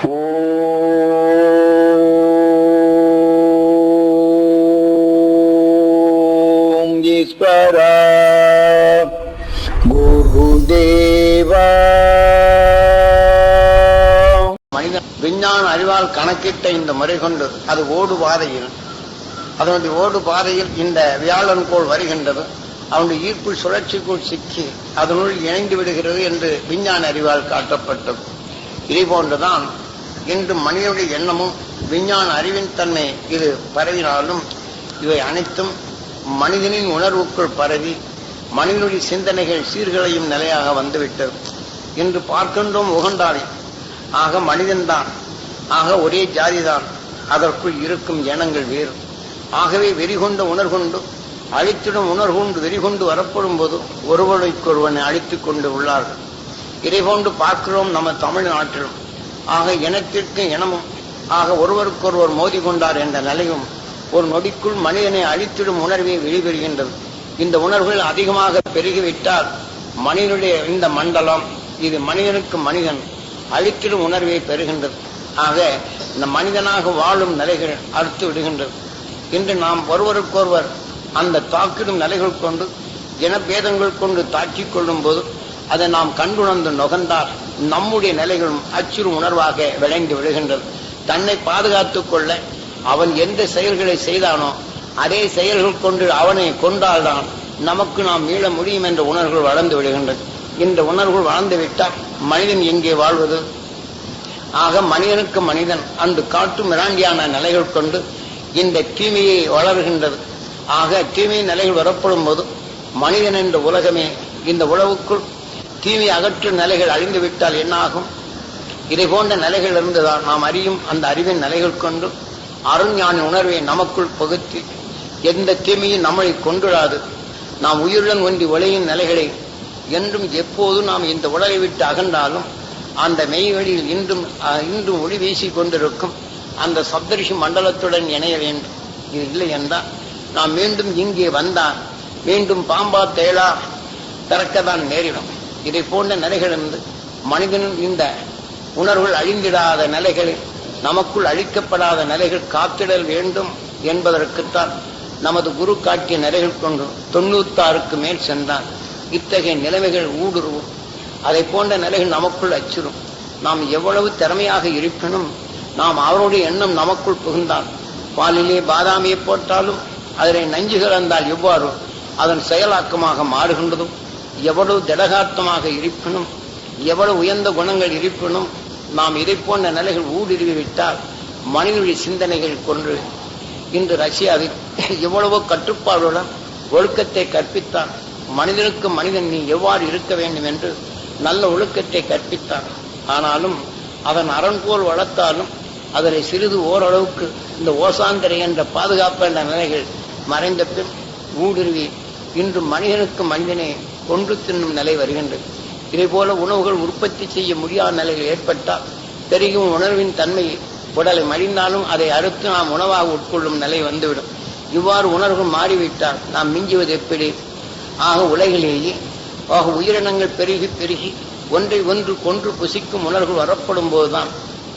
ஓம் ஈஸ்வரா குருதேவா மனிதன் விஞ்ஞான அறிவால் கணக்கிட்ட இந்த முறை கொண்டு அது ஓடு பாதையில் அதனுடைய ஓடு பாதையில் இந்த வியாழன் கோள் வருகின்றது. அவனுடைய ஈர்ப்பு சுழற்சிக்குள் சிக்கி அதனுள் இணைந்து விடுகிறது என்று விஞ்ஞான அறிவால் காட்டப்பட்டது. இதே போன்றுதான் இன்று மனிதனுடைய எண்ணமும் விஞ்ஞான அறிவின் தன்மை இது பரவினாலும் இவை அனைத்தும் மனிதனின் உணர்வுக்குள் பரவி மனிதனுடைய சிந்தனைகள் சீர்களையும் நிலையாக வந்துவிட்டது என்று பார்க்கின்றோம் உகண்டாளி ஆக மனிதன்தான். ஆக ஒரே ஜாதிதான். அதற்குள் இருக்கும் எண்ணங்கள் வேறு. ஆகவே வெறிகொண்ட உணர்கொண்டு அழித்திடும் உணர்கொண்டு வெறிகொண்டு வரப்படும் போது ஒருவருக்கொருவனை அழித்துக் கொண்டு உள்ளார்கள். இதை கொண்டு பார்க்கிறோம் நம்ம தமிழ்நாட்டிலும். ஆக இனத்திற்கு இனமும் ஆக ஒருவருக்கொருவர் மோதி கொண்டார் என்ற நிலையும் ஒரு நொடிக்குள் மனிதனை அழித்திடும் உணர்வை வெளிவருகின்றது. இந்த உணர்வுகள் அதிகமாக பெருகிவிட்டால் மனிதனுடைய இந்த மண்டலம் இது மனிதனுக்கு மனிதன் அழித்திடும் உணர்வை பெறுகின்றது. ஆக இந்த மனிதனாக வாழும் நிலைகள் அறுத்து விடுகின்றது. இன்று நாம் ஒருவருக்கொருவர் அந்த தாக்கிடும் நிலைகள் கொண்டு இனபேதங்கள் கொண்டு தாக்கிக் கொள்ளும் போது அதை நாம் கண்டுணர்ந்து நுகர்ந்தால் நம்முடைய நிலைகளும் அச்சுறு உணர்வாக விளைந்து விடுகின்றது. தன்னை பாதுகாத்துக் கொள்ள அவன் எந்த செயல்களை செய்தானோ அதே செயல்கள் கொண்டு அவனை கொண்டால்தான் நமக்கு நாம் மீள முடியும் என்ற உணர்வுகள் வளர்ந்து விடுகின்றது. இந்த உணர்வுகள் வளர்ந்து விட்டால் மனிதன் எங்கே வாழ்வது? ஆக மனிதனுக்கு மனிதன் அன்று காட்டும் மிராண்டியான நிலைகள் கொண்டு இந்த தீமையை வளர்கின்றது. ஆக தீமை நிலைகள் வரப்படும் போது மனிதன் என்ற உலகமே இந்த உழவுக்குள் தீமை அகற்றும் நிலைகள் அழிந்து விட்டால் என்னாகும்? இதை போன்ற நிலைகள் இருந்துதான் நாம் அறியும் அந்த அறிவின் நிலைகள் கொண்டு அருஞான உணர்வை நமக்குள் பகுத்து எந்த தீமையும் நம்மளை கொண்டுடாது நாம் உயிருடன் ஒன்றி உலகின் நிலைகளை என்றும் எப்போதும் நாம் இந்த உலகை விட்டு அகன்றாலும் அந்த மெய்வெளியில் இன்றும் இன்றும் ஒளி வீசி கொண்டிருக்கும் அந்த சப்தரிஷி மண்டலத்துடன் இணைய வேண்டும். இது இல்லை என்றால் நாம் மீண்டும் இங்கே வந்தால் மீண்டும் பாம்பா தேளா திறக்கத்தான் நேரிடும். இதை போன்ற நிலைகள் இருந்து மனிதனின் இந்த உணர்வுகள் அழிந்திடாத நிலைகளில் நமக்குள் அழிக்கப்படாத நிலைகள் காத்திடல் வேண்டும் என்பதற்குத்தான் நமது குரு காட்டிய நிலைகள் கொண்டு தொண்ணூத்தாறுக்கு மேல் சென்றான் இத்தகைய நிலைமைகள் ஊடுருவும். அதை போன்ற நிலைகள் நமக்குள் அச்சிடும் நாம் எவ்வளவு திறமையாக இருப்பினும் நாம் அவருடைய எண்ணம் நமக்குள் புகுந்தால் பாலிலே பாதாமியை போட்டாலும் அதனை நஞ்சு கலந்தால் எவ்வாறு அதன் செயலாக்கமாக மாறுகின்றதும்? எவ்வளவு திடகாத்தமாக இருப்பினும் எவ்வளவு உயர்ந்த குணங்கள் இருப்பினும் நாம் இதை போன்ற நிலைகள் ஊடுருவி விட்டால் மனிதனுடைய சிந்தனைகள் கொன்று இன்று ரஷ்யாவில் எவ்வளவோ கட்டுப்பாடுடன் ஒழுக்கத்தை கற்பித்தான். மனிதனுக்கு மனிதன் நீ எவ்வாறு இருக்க வேண்டும் என்று நல்ல ஒழுக்கத்தை கற்பித்தான். ஆனாலும் அதன் அரண்கோல் வளர்த்தாலும் அதனை சிறிது ஓரளவுக்கு இந்த ஓசாந்தரை என்ற பாதுகாப்பு என்ற நிலைகள் மறைந்த பின் ஊடுருவி இன்று மனிதனுக்கு மனிதனே கொன்று தின்னும் நிலை வருகின்றது இதே போல உணவுகள் உற்பத்தி செய்ய முடியாத நிலைகள் ஏற்பட்டால் பெருகும் உணர்வின் தன்மை உடலை மடிந்தாலும் அதை அறுத்து நாம் உணவாக உட்கொள்ளும் நிலை வந்துவிடும். இவ்வாறு உணர்வுகள் மாறிவிட்டால் நாம் மிஞ்சுவது எப்படி? ஆக உலகிலேயே ஆக உயிரினங்கள் பெருகி பெருகி ஒன்றை ஒன்று கொன்று புசிக்கும் உணர்வுகள் வரப்படும் போதுதான்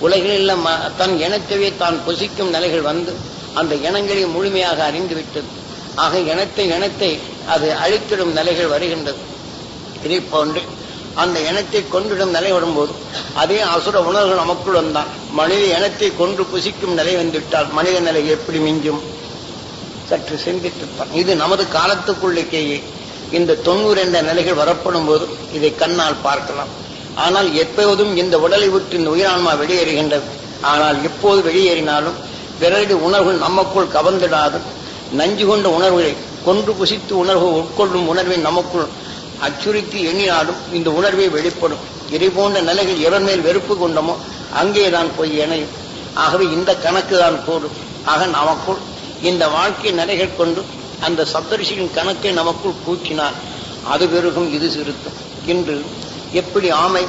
உலகில் தன் இனத்தவே தான் புசிக்கும் நிலைகள் வந்து அந்த இனங்களை முழுமையாக அறிந்துவிட்டது. ஆக இனத்தை இனத்தை அது அழித்திடும் நிலைகள் வருகின்றது. இதை போன்று அந்த இனத்தை கொன்றிடும் நிலை வரும்போது அதே அசுர உணர்வு நமக்குள் வந்தான் மனித இனத்தை கொன்று புசிக்கும் நிலை வந்துவிட்டால் மனித நிலை எப்படி மிஞ்சும்? சற்று சிந்தித்திருப்பான் இது நமது காலத்துக்குள்ளேயே இந்த தொண்ணூறு என்ற நிலைகள் வரப்படும் போது இதை கண்ணால் பார்க்கலாம். ஆனால் எப்போதும் இந்த உடலை விட்டு இந்த உயிரான்மா வெளியேறுகின்றது. ஆனால் எப்போது வெளியேறினாலும் பிறகு உணர்வுகள் நமக்குள் கவர்ந்திடாது. நஞ்சு கொண்ட உணர்வுகளை கொன்று புசித்து உணர்வு உட்கொள்ளும் உணர்வை நமக்குள் அச்சுறுத்தி எண்ணினாலும் இந்த உணர்வே வெளிப்படும். இதை போன்ற நிலைகள் எவர் மேல் வெறுப்பு கொண்டமோ அங்கேதான் போய் இணையும் ஆகவே இந்த கணக்கு தான் போடும் ஆக நமக்குள் இந்த வாழ்க்கை நிலைகள் கொண்டு அந்த சப்தரிஷியின் கணக்கை நமக்குள் பூச்சினார் அது பெருகும் இது சிறுத்தும். இன்று எப்படி ஆமை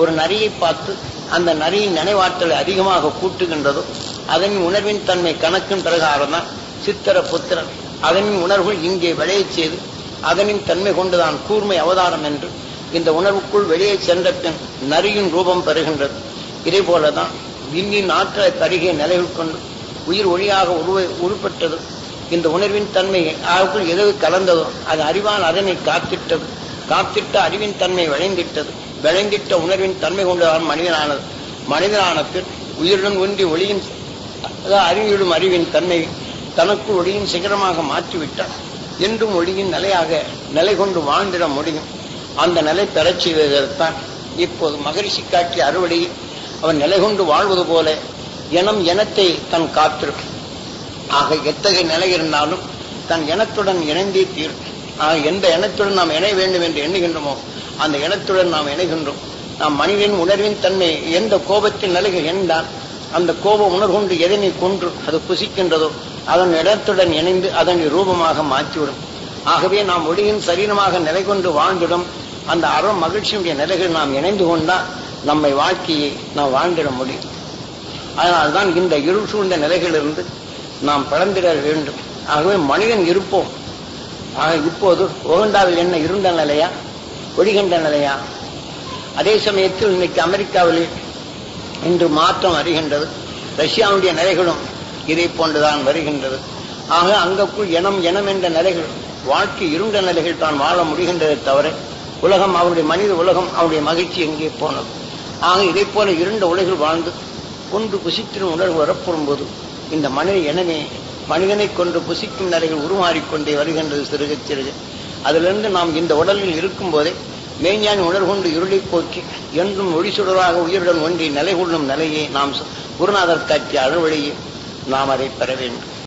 ஒரு நரியை பார்த்து அந்த நரியின் நினைவாற்றலை அதிகமாக கூட்டுகின்றதோ அதன் உணர்வின் தன்மை கணக்கின் பிரகாரம் தான் சித்திர புத்திரன். அதனின் உணர்வுகள் இங்கே விளையச் செய்து அதனின் தன்மை கொண்டுதான் கூர்மை அவதாரம் என்று இந்த உணர்வுக்குள் வெளியே சென்ற பின் நரியின் ரூபம் பெறுகின்றது. இதே போலதான் விண்ணின் ஆற்றலை தருகே நிலையில் கொண்டு உயிர் ஒளியாக உருவ உருப்பெற்றது. இந்த உணர்வின் தன்மை அவருக்குள் எது கலந்ததோ அது அறிவான் அதனை காத்திட்டது. காத்திட்ட அறிவின் தன்மை விளைந்திட்டது. விளைந்திட்ட உணர்வின் தன்மை கொண்டுதான் மனிதனானது. மனிதனான பின் உயிருடன் ஒன்றி ஒளியின் அதாவது அறிவியலும் அறிவின் தன்மை தனக்குள் ஒளியின் சிகரமாக மாற்றிவிட்டார். என்றும் ஒளியின் நிலையாக நிலை கொண்டு வாழ்ந்திட முடியும். அந்த நிலை பெறச் செய்வதற்குத்தான் இப்போது மகரிஷி காட்டிய அறுவடையில் அவன் நிலை கொண்டு வாழ்வது போல இனம் இனத்தை தன் காத்திருக்கும். ஆக எத்தகைய நிலை இருந்தாலும் தன் இனத்துடன் இணைந்தே தீரும். ஆக எந்த இனத்துடன் நாம் இணைய வேண்டும் என்று எண்ணுகின்றோமோ அந்த இனத்துடன் நாம் இணைகின்றோம். நாம் மனிதன் உணர்வின் தன்மை எந்த கோபத்தின் நிலைகள் என்றால் அந்த கோப உணர்கொண்டு எதனை கொன்று அது புசிக்கின்றதோ அதன் இடத்துடன் இணைந்து அதனை ரூபமாக மாற்றிவிடும். ஆகவே நாம் ஒளியின் சரீரமாக நிலை கொண்டு வாழ்ந்திடும். அந்த அறம் மகிழ்ச்சியுடைய நிலைகள் நாம் இணைந்து கொண்டால் நம்மை வாழ்க்கையை நாம் வாழ்ந்திட முடியும். அதனால்தான் இந்த இருள் சூழ்ந்த நிலைகளிலிருந்து நாம் பிறந்திட வேண்டும். ஆகவே மனிதன் இருப்போம். ஆக இப்போது உகண்டாவில் என்ன இருந்த நிலையா? ஒழிகின்ற நிலையா? அதே சமயத்தில் இன்னைக்கு அமெரிக்காவில் இன்று மாற்றம் அறிகின்றது ரஷ்யாவுடைய நிலைகளும் இதை போன்றுதான் வருகின்றது. ஆக அங்கக்குள் இனம் இனம் என்ற நிலைகள் வாழ்க்கை இருண்ட நிலைகள் தான் வாழ முடிகின்றதை தவிர உலகம் அவருடைய மனித உலகம் அவருடைய மகிழ்ச்சி எங்கே போனது? ஆக இதை போல இருண்ட உலகில் வாழ்ந்து கொண்டு புசித்திடும் உணர்வு வரப்படும் போது இந்த மனித இனமே மனிதனை கொண்டு புசிக்கும் நிலைகள் உருமாறிக்கொண்டே வருகின்றது சிறுக சிறுக அதிலிருந்து நாம் இந்த உடலில் இருக்கும் போதே மெய்ஞானி உணர்கொண்டு இருளை போக்கி என்றும் ஒளிசுடராக உயிருடன் ஒன்றி நிலை கொள்ளும் நிலையை நாம் குருநாதர் காட்சி அறுவழியை நாம் அதை பெற வேண்டும்.